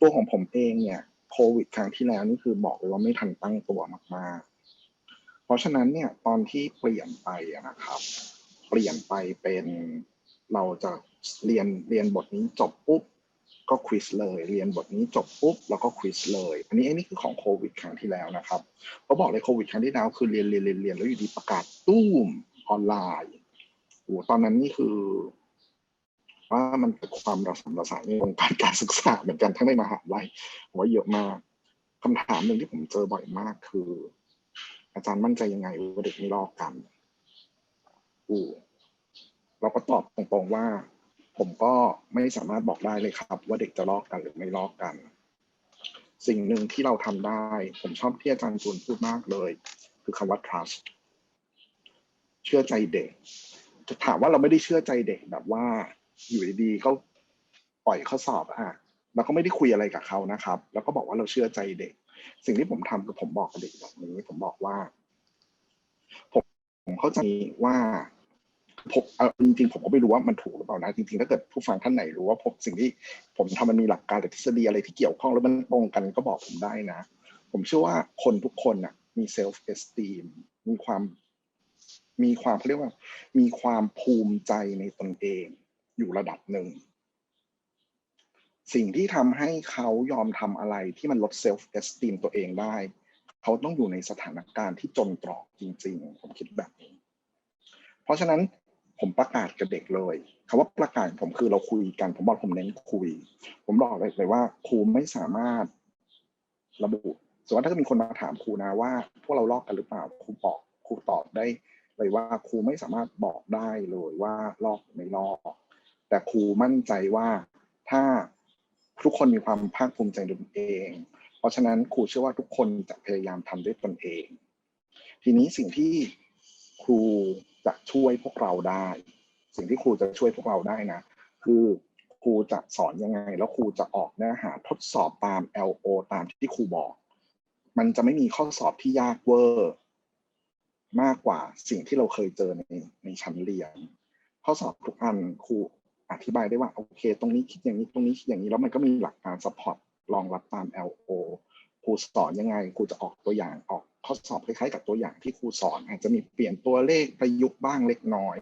ตัวของผมเองเนี่ยโควิดครั้งที่แล้วนี่คือบอกเลยว่าไม่ทันตั้งตัวมากๆ เพราะฉะนั้นเนี่ยตอนที่เปลี่ยนไปนะครับ เปลี่ยนไปเป็นเราจะเรียนเรียนบทนี้จบปุ๊บก็ควิสเลย เรียนบทนี้จบปุ๊บแล้วก็ควิสเลย อันนี้อันนี้คือของโควิดครั้งที่แล้วนะครับเขาบอกเลยโควิดครั้งที่แล้วคือเรียนเรียนเรียนเรียนแล้วอยู่ดีประกาศตู้มออนไลน์โอ้ตอนนั้นนี่คือ ว่ามันเป็นความระสำระสายในวงการการศึกษาเหมือนกันทั้งในมหาลัยผมว่าเยอะมากคำถามหนึ่งที่ผมเจอบ่อยมากคือ อาจารย์มั่นใจยังไงว่าเด็กไม่ลอกกันอู้เราก็ตอบตรงๆว่า ผมก็ไม่สามารถบอกได้เลยครับ ว่าเด็กจะลอกกันหรือไม่ลอกกัน สิ่งหนึ่งที่เราทำได้ ผมชอบที่อาจารย์จูนพูดมากเลย คือคำว่า trust เชื่อใจเด็ก จะถามว่าเราไม่ได้เชื่อใจเด็กแบบว่า อยู่ดีๆเขาปล่อยข้อสอบอะเราก็ไม่ได้คุยอะไรกับเขานะครับ แล้วก็บอกว่าเราเชื่อใจเด็ก สิ่งที่ผมทำคือผมบอกกับเด็กแบบนี้ ผมบอกว่า ผมผมเข้าใจว่าผมเอาจริงๆผมก็ไม่รู้ว่ามันถูกหรือเปล่านะจริงๆถ้าเกิดผู้ฟังท่านไหนรู้ว่าผมสิ่งที่ผมทำมันมีหลักการหรือทฤษฎีอะไรที่เกี่ยวข้องแล้วมันตรงกันก็บอกผมได้นะ ผมเชื่อว่าคนทุกคนน่ะ มีเซลฟ์เอสตีมมีความ มีความเขาเรียกว่า มีความภูมิใจในตนเอง อยู่ระดับหนึ่ง สิ่งที่ทำให้เขายอมทำอะไรที่มันลดเซลฟ์เอสตีมตัวเองได้ เขาต้องอยู่ในสถานการณ์ที่จนตรอกจริง ๆ ผมคิดแบบนี้ เพราะฉะนั้นผมประกาศกับเด็กเลยคำว่าประกาศผมคือเราคุยกัน ผมบอกผมเน้นคุย ผมบอกเลยว่าครูไม่สามารถระบุสมมติว่าถ้ามีคนมาถามครูนะว่า พวกเราลอกกันหรือเปล่าครูบอกครูตอบได้ เลยว่าครูไม่สามารถบอกได้เลยว่าลอกไม่ลอก แต่ครูมั่นใจว่าถ้าทุกคนมีความภาคภูมิใจในตนเอง เพราะฉะนั้นครูเชื่อว่าทุกคนจะพยายามทำด้วยตนเอง ทีนี้สิ่งที่ครูจะช่วยพวกเราได้ สิ่งที่ครูจะช่วยพวกเราได้นะ คือครูจะสอนยังไง แล้วครูจะออกเนื้อหาทดสอบตาม LO ตามที่ครูบอก มันจะไม่มีข้อสอบที่ยากเวอร์ มากกว่าสิ่งที่เราเคยเจอในในชั้นเรียน ข้อสอบทุกอันครู อธิบายได้ว่าโอเค ตรงนี้คิดอย่างนี้ตรงนี้คิดอย่างนี้แล้วมันก็มีหลักการซัพพอร์ตรองรับตาม LO ครูสอนยังไงครูจะออกตัวอย่างออกข้อสอบคล้ายๆ กับตัวอย่างที่ครูสอน อาจจะมีเปลี่ยนตัวเลขประยุกต์บ้างเล็กน้อย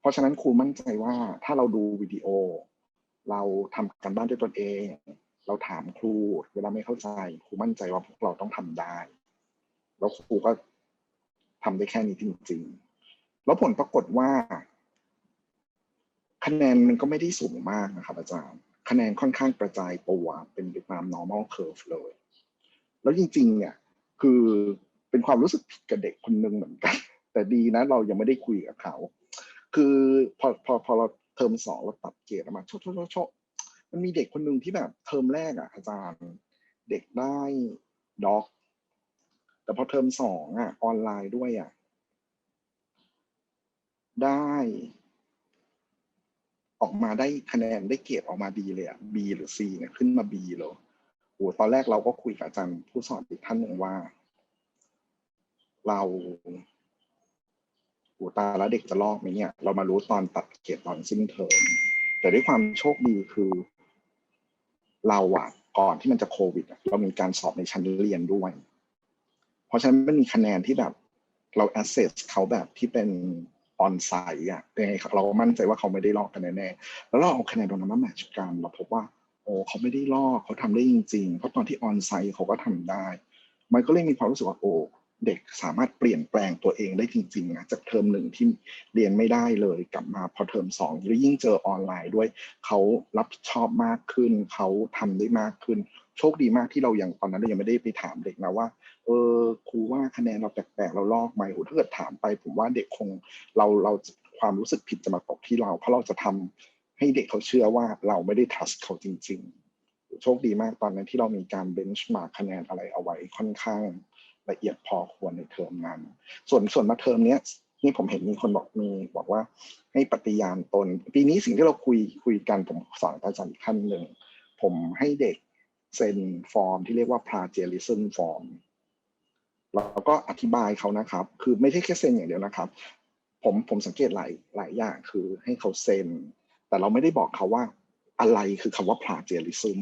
เพราะฉะนั้นครูมั่นใจว่าถ้าเราดูวิดีโอ เราทำกันบ้านด้วยตนเอง เราถามครูเวลาไม่เข้าใจครูมั่นใจว่าพวกเราต้องทำได้ แล้วครูก็ทำได้แค่นี้จริง ๆ แล้วผลปรากฏว่า คะแนนมันก็ไม่ได้สูงมากนะครับอาจารย์ คะแนนค่อนข้างกระจายตัวเป็นไปตาม normal curve เลย แล้วจริงๆ เนี่ย คือเป็นความรู้สึกผิดกับเด็กคนนึงเหมือนกัน แต่ดีนะเรายังไม่ได้คุยกับเขา คือพอพอพอเราเทอมสองเราตัดเกรดออกมาโชโชโชโชมันมีเด็กคนหนึ่งที่แบบเทอมแรกอะอาจารย์เด็กได้ด็อก แต่พอเทอมสองอะออนไลน์ด้วยอะได้ ออกมาได้คะแนนได้เกรดออกมาดีเลยอะ B หรือ C เนี่ยขึ้นมา B เลยโอ้ตอนแรกเราก็คุยกับอาจารย์ผู้สอนอีกท่านหนึ่งว่า เราโอ้ตาแล้วเด็กจะลอกไหมเนี่ย เรามารู้ตอนตัดเกรดตอนสิ้นเทอมแต่ด้วยความโชคดีคือ เราอะก่อนที่มันจะโควิดเรามีการสอบในชั้นเรียนด้วย เพราะฉะนั้นมันมีคะแนนที่แบบ เราแอสเซสเขาแบบที่เป็น ออนไซต์อะยังไงเรามั่นใจว่าเขาไม่ได้ลอกกันแน่ๆแล้วเราเอาคะแนนตรงนั้นมาแมทชกันเราพบว่าโอ้เขาไม่ได้ลอกเขาทำได้จริงๆเพราะตอนที่ออนไซต์เขาก็ทำได้ มันก็เลยมีความรู้สึกว่าโอ้เด็กสามารถเปลี่ยนแปลงตัวเองได้จริงๆนะจากเทอมหนึ่งที่เรียนไม่ได้เลยกลับมาพอเทอมสองหรือยิ่งเจอออนไลน์ด้วย เขารับผิดชอบมากขึ้น เขาทำได้มากขึ้น โชคดีมากที่เรายังตอนนั้นเรายังไม่ได้ไปถามเด็กนะว่า เออครูว่าคะแนนเราแปลกๆเราลอกไหมโอ้ถ้าเกิดถามไป ผมว่าเด็กคงเราเราความรู้สึกผิดจะมาตกที่เรา เพราะเราจะทำให้เด็กเขาเชื่อว่าเราไม่ได้ trust เขาจริง ๆ โชคดีมากตอนนั้นที่เรามีการเบนช์มาคะแนนอะไรเอาไว้ค่อนข้างละเอียดพอควรในเทอมนั้น ส่วนส่วนมาเทอมเนี้ยนี่ผมเห็นมีคนบอกมีบอกว่าให้ปฏิญาณตน ปีนี้สิ่งที่เราคุยคุยกันผมสอนอาจารย์อีกท่านหนึ่งผมให้เด็ก เซ็นฟอร์มที่เรียกว่า plagiarism form แล้วก็อธิบายเขานะครับ คือไม่ใช่แค่เซ็นอย่างเดียวนะครับ ผมผมสังเกตหลายหลายอย่างคือให้เขาเซ็น แต่เราไม่ได้บอกเขาว่าอะไรคือคำว่า plagiarism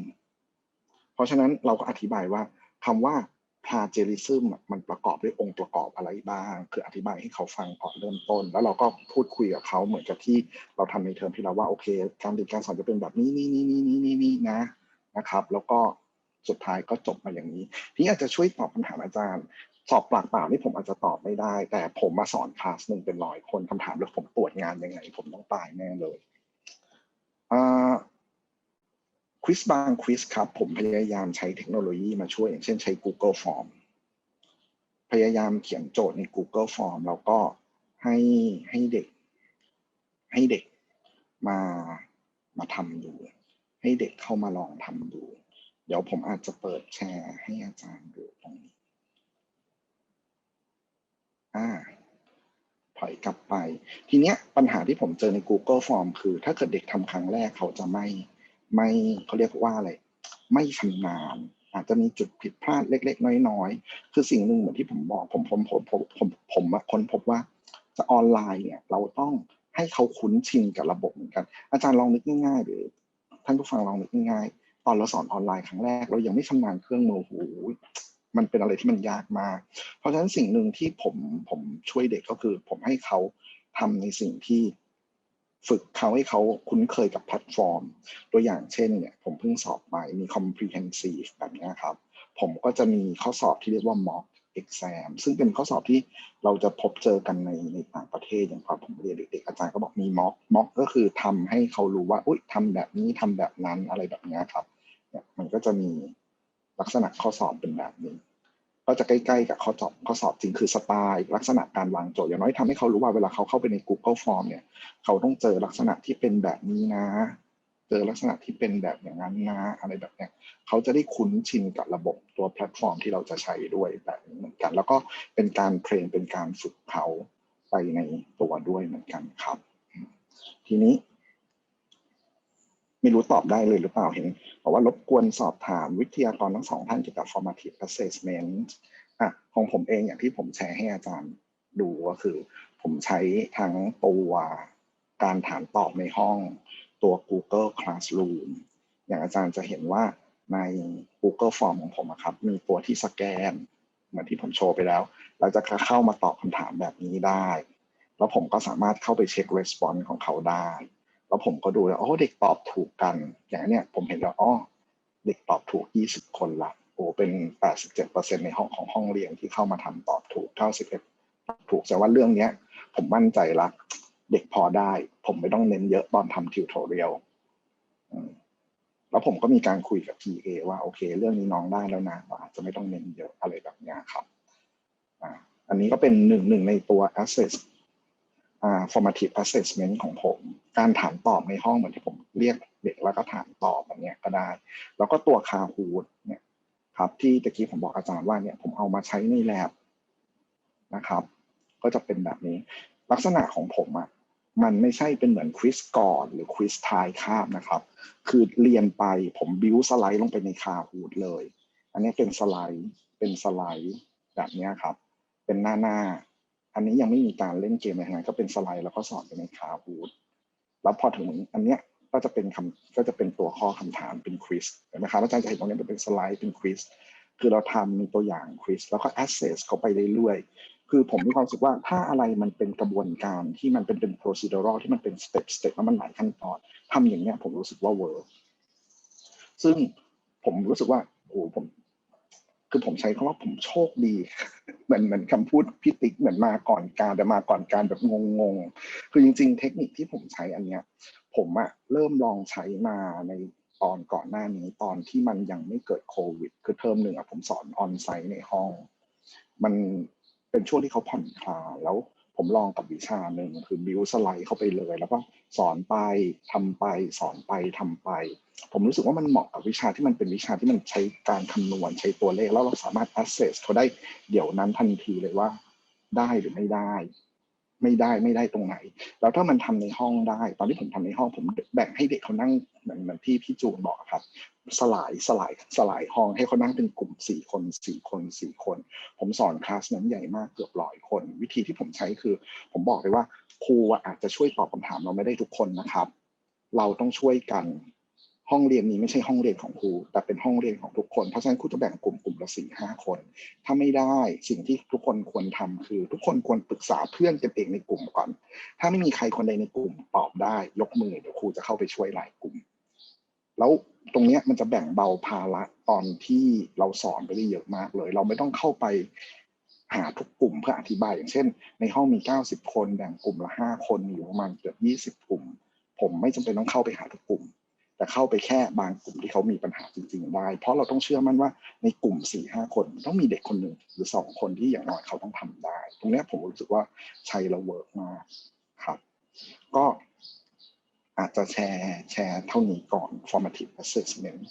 ราะฉะนั้นเราก็อธิบายว่าคำว่า plagiarism มันประกอบด้วยองค์ประกอบอะไรบ้าง คืออธิบายให้เขาฟังก่อนเริ่มต้น แล้วเราก็พูดคุยกับเขาเหมือนกับที่เราทำในเทอมที่เราว่าโอเค การเรียนการสอนจะเป็นแบบนี้นี่นี่นี่นี่นี่นี่นะนะครับ แล้วก็ สุดท้ายก็จบมาอย่างนี้ทีนี้อาจจะช่วยตอบคำถามอาจารย์ สอบปากเปล่านี่ผมอาจจะตอบไม่ได้ แต่ผมมาสอนคลาสหนึ่งเป็นร้อยคนคำถามแล้วผมตรวจงานยังไง ผมต้องตายแน่เลยควิสบางควิสครับ ผมพยายามใช้เทคโนโลยีมาช่วยอย่างเช่นใช้ Google Form พยายามเขียนโจทย์ใน Google Form แล้วก็ให้ให้เด็ก ให้เด็กมามาทำดู ให้เด็กเข้ามาลองทำดู ดี๋ยวผมอาจจะเปิดแชร์ให้อาจารย์ดูตรงนี้ อ่า ถอยกลับไป ทีเนี้ยปัญหาที่ผมเจอใน Google Form คือ ถ้าเกิดเด็กทำครั้งแรกเขาจะไม่ ไม่เขาเรียกว่าอะไร ไม่ชำนาญ อาจจะมีจุดผิดพลาดเล็ก ๆ น้อย ๆ คือสิ่งหนึ่งเหมือนที่ผมบอกผมผมผมผมผมผมค้นพบว่าจะออนไลน์เนี่ย เราต้องให้เขาคุ้นชินกับระบบเหมือนกัน อาจารย์ลองนึกง่ายๆหรือท่านผู้ฟังลองนึกง่ายๆ ตอนเราสอนออนไลน์ครั้งแรก เรายังไม่ชำนาญเครื่องมือหูมันเป็นอะไรที่มันยากมาก เพราะฉะนั้นสิ่งหนึ่งที่ผมผมช่วยเด็กก็คือ ผมให้เขาทำในสิ่งที่ฝึกเขาให้เขาคุ้นเคยกับแพลตฟอร์ม ตัวอย่างเช่นเนี่ยผมเพิ่งสอบไปมี comprehensive แบบนี้ครับ ผมก็จะมีข้อสอบที่เรียกว่า mock exam ซึ่งเป็นข้อสอบที่เราจะพบเจอกันในในต่างประเทศอย่างพอผมเรียนเด็กๆอาจารย์ก็บอกมี mock mock ก็คือทำให้เขารู้ว่าอุ้ยทำแบบนี้ทำแบบนั้นอะไรแบบนี้ครับ เนี่ยมันก็จะมีลักษณะข้อสอบเป็นแบบนี้ ก็จะใกล้ๆกับข้อสอบข้อสอบจริงคือสไตล์ลักษณะการวางโจทย์อย่างน้อยทำให้เขารู้ว่าเวลาเขาเข้าไปใน Google Form เนี่ย เขาต้องเจอลักษณะที่เป็นแบบนี้นะ เจอลักษณะที่เป็นแบบอย่างนั้นนะอะไรแบบเนี้ยเขาจะได้คุ้นชินกับระบบตัวแพลตฟอร์มที่เราจะใช้ด้วยแบบนี้เหมือนกัน แล้วก็เป็นการเทรนเป็นการฝึกเขาไปในตัวด้วยเหมือนกันครับ ทีนี้ ไม่รู้ตอบได้เลยหรือเปล่าเห็นบอกว่ารบกวนสอบถามวิทยากรทั้งสองท่านเกี่ยวกับ formative assessment อะของผมเองอย่างที่ผมแชร์ให้อาจารย์ดูก็คือ ผมใช้ทั้งตัวการถามตอบในห้องตัว Google Classroom อย่างอาจารย์จะเห็นว่าใน Google Form ของผมครับ มีตัวที่สแกน เหมือนที่ผมโชว์ไปแล้ว เราจะเข้ามาตอบคำถามแบบนี้ได้ แล้วผมก็สามารถเข้าไปเช็ค response ของเขาได้ แล้วผมก็ดูแล้วอ๋อเด็กตอบถูกกัน อย่างนี้ยผมเห็นแล้วอ๋อเด็กตอบถูก 20 คนละโอ้เป็น 87%ในห้องของห้องเรียนที่เข้ามาทำตอบถูก91ถูกแต่ว่าเรื่องเนี้ย ผมมั่นใจละเด็กพอได้ ผมไม่ต้องเน้นเยอะตอนทำทิวทอเรียลแล้วผมก็มีการคุยกับ TA ว่าโอเค เรื่องนี้น้องได้แล้วนะอาจจะไม่ต้องเน้นเยอะอะไรแบบนี้ครับอันนี้ก็เป็นหนึ่งหนึ่งในตัว assess formative assessment ของผม การถามตอบในห้องเหมือนที่ผมเรียกเด็กแล้วก็ถามตอบแบบนี้ก็ได้ แล้วก็ตัวคาฮูดเนี่ยครับที่ตะกี้ผมบอกอาจารย์ว่าเนี่ยผมเอามาใช้ในแลบนะครับ ก็จะเป็นแบบนี้ ลักษณะของผมอะ่ะมันไม่ใช่เป็นเหมือนควิสก่อนหรือควิสทายคาบนะครับ คือเรียนไปผมบิวสไลด์ลงไปในคาฮูดเลย อันนี้เป็นสไลด์เป็นสไลด์แบบนี้ครับ เป็นหน้าหน้า อันนี้ยังไม่มีการเล่นเกมอะไรทั้งนั้นก็เป็นสไลด์แล้วก็สอนไปในคาบูดแล้วพอถึงอันเนี้ยก็จะเป็นคำก็จะเป็นตัวข้อคำถามเป็นควิสเห็นไหมครับอาจารย์จะเห็นตรงนี้เป็นสไลด์เป็นควิสคือเราทำมีตัวอย่างควิสแล้วก็แอสเซสเขาไปเรื่อยๆคือผมมีความรู้สึกว่าถ้าอะไรมันเป็นกระบวนการที่มันเป็นเป็น procedural ที่มันเป็นสเต็ปสเต็ปแล้วมันหลายขั้นตอนทำอย่างเนี้ยผมรู้สึกว่าเวิร์กซึ่งผมรู้สึกว่าโอ้ผมคือผมใช้คำว่าผมโชคดี มือนเหมือนคำพูดพี่ติ๊กเหมือนมาก่อนการแต่มาก่อนการแบบงงๆ คือจริง ๆ เทคนิคที่ผมใช้อันเนี้ย ผมอะเริ่มลองใช้มาในตอนก่อนหน้านี้ตอนที่มันยังไม่เกิดโควิด คือเทอมหนึ่งอะผมสอนออนไซต์ในห้อง มันเป็นช่วงที่เขาผ่อนคลายแล้ว ผมลองกับวิชาหนึ่งคือบิวสไลด์เข้าไปเลย แล้วก็สอนไปทำไป สอนไปทำไป ผมรู้สึกว่ามันเหมาะกับวิชาที่มันเป็นวิชาที่มันใช้การคำนวณใช้ตัวเลข แล้วเราสามารถ access เขาได้เดี๋ยวนั้นทันทีเลยว่า ได้หรือไม่ได้ ไม่ได้ไม่ได้ตรงไหน แล้วถ้ามันทำในห้องได้ ตอนที่ผมทำในห้องผมแบ่งให้เด็กเขานั่ง เหมือนเหมือนที่พี่จูนบอกครับ สลายสลายสลายห้องให้เขานั่งเป็นกลุ่มสี่คนสี่คนสี่คน ผมสอนคลาสนั้นใหญ่มากเกือบร้อยคน วิธีที่ผมใช้คือ ผมบอกเลยว่าครูอาจจะช่วยตอบคำถามเราไม่ได้ทุกคนนะครับ เราต้องช่วยกันห้องเรียนนี้ไม่ใช่ห้องเรียนของครู แต่เป็นห้องเรียนของทุกคน เพราะฉะนั้นครูจะแบ่งกลุ่มกลุ่มละสี่ห้าคน ถ้าไม่ได้สิ่งที่ทุกคนควรทำคือ ทุกคนควรปรึกษาเพื่อนกันเองในกลุ่มก่อน ถ้าไม่มีใครคนใดในกลุ่มตอบได้ ยกมือเดี๋ยวครูจะเข้าไปช่วยหลายกลุ่ม แล้วตรงเนี้ยมันจะแบ่งเบาภาระตอนที่เราสอนไปได้เยอะมากเลย เราไม่ต้องเข้าไปหาทุกกลุ่มเพื่ออธิบายอย่างเช่น ในห้องมี 90 คนแบ่งกลุ่มละ 5 คนมีอยู่ประมาณเกือบ20 กลุ่ม ผมไม่จำเป็นต้องเข้าไปหาทุกกลุ่ม แต่เข้าไปแค่บางกลุ่มที่เขามีปัญหาจริงๆได้ เพราะเราต้องเชื่อมั่นว่าในกลุ่ม 4-5 คนต้องมีเด็กคนหนึ่งหรือ 2 คนที่อย่างน้อยเขาต้องทำได้ ตรงนี้ผมรู้สึกว่าใช้แล้วเวิร์กมากครับ ก็ อาจจะแชร์แชร์เท่านี้ก่อน formative assessment